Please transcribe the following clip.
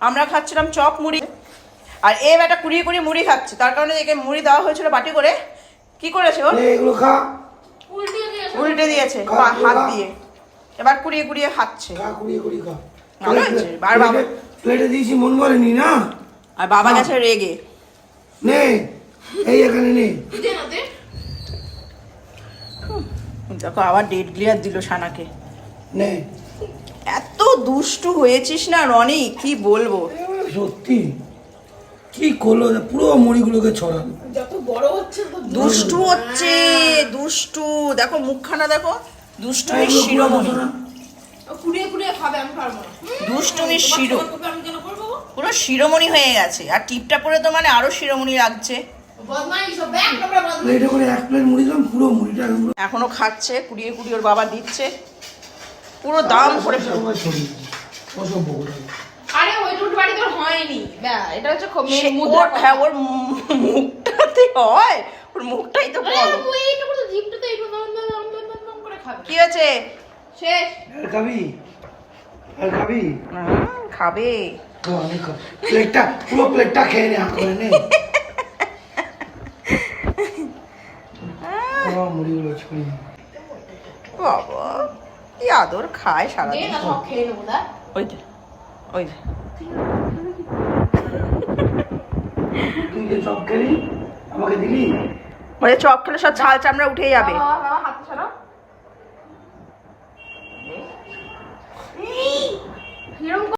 আমরা খাচ্ছিলাম চপ মুড়ি। আর এ বেটা কুড়িয়ে কুড়িয়ে মুড়ি খাচ্ছে। তার কারণে একে মুড়ি দেওয়া হয়েছিল বাটি করে। কি করেছে ও? উল্টে দিয়েছে। বা- হাত দিয়ে। এবার কুড়িয়ে কুড়িয়ে খাচ্ছে। ভালো হয়েছে, আর বাবা- প্লেটে- দিয়েছি মন না? আর বাবা গেছে রেগে। নে এই এখানে নে। দেখো আবার ডেট ক্লিয়ার দিল সানাকে। নে। দুষ্টু হয়েছিস না রনি? কি বলব? সত্যি? কি করল? পুরো মুড়িগুলোকে ছড়ানো দুষ্টু হচ্ছে। দুষ্টু। দেখো মুখখানা দেখো। দুষ্টুমির শিরোমণি। কুড়িয়ে কুড়িয়ে খাবে আমি পারব দুষ্টুমির শিরো তোকে আমি কেন করব পুরো শিরোমণি হয়ে গেছে। আর টিপটা পরে তো মানে আরও শিরোমণি লাগছে। এখনও খাচ্ছে কুড়িয়ে কুড়িয়ে ওর বাবা দিচ্ছে। পুরো দাম করে। আরে ওই রুট বাড়ি তোর হয়নি। এটা হচ্ছে ওর হ্যাঁ ওর মুখটাতে হয়। ওর মুখটাই তো বলো এইটুকু তো জিভটা তো এইটুকু দম দম দম দম দম করে খাবে। কি শেষ। আর খাবি? আর। প্লেটটা পুরো প্লেটটা খেয়ে নে করে নে। মুড়িগুলো ছড়িয়ে কি আদর খায় সারাদিন? ওই যে ওই যে। চপ খেলে সব ছাল চামড়া উঠে যাবে।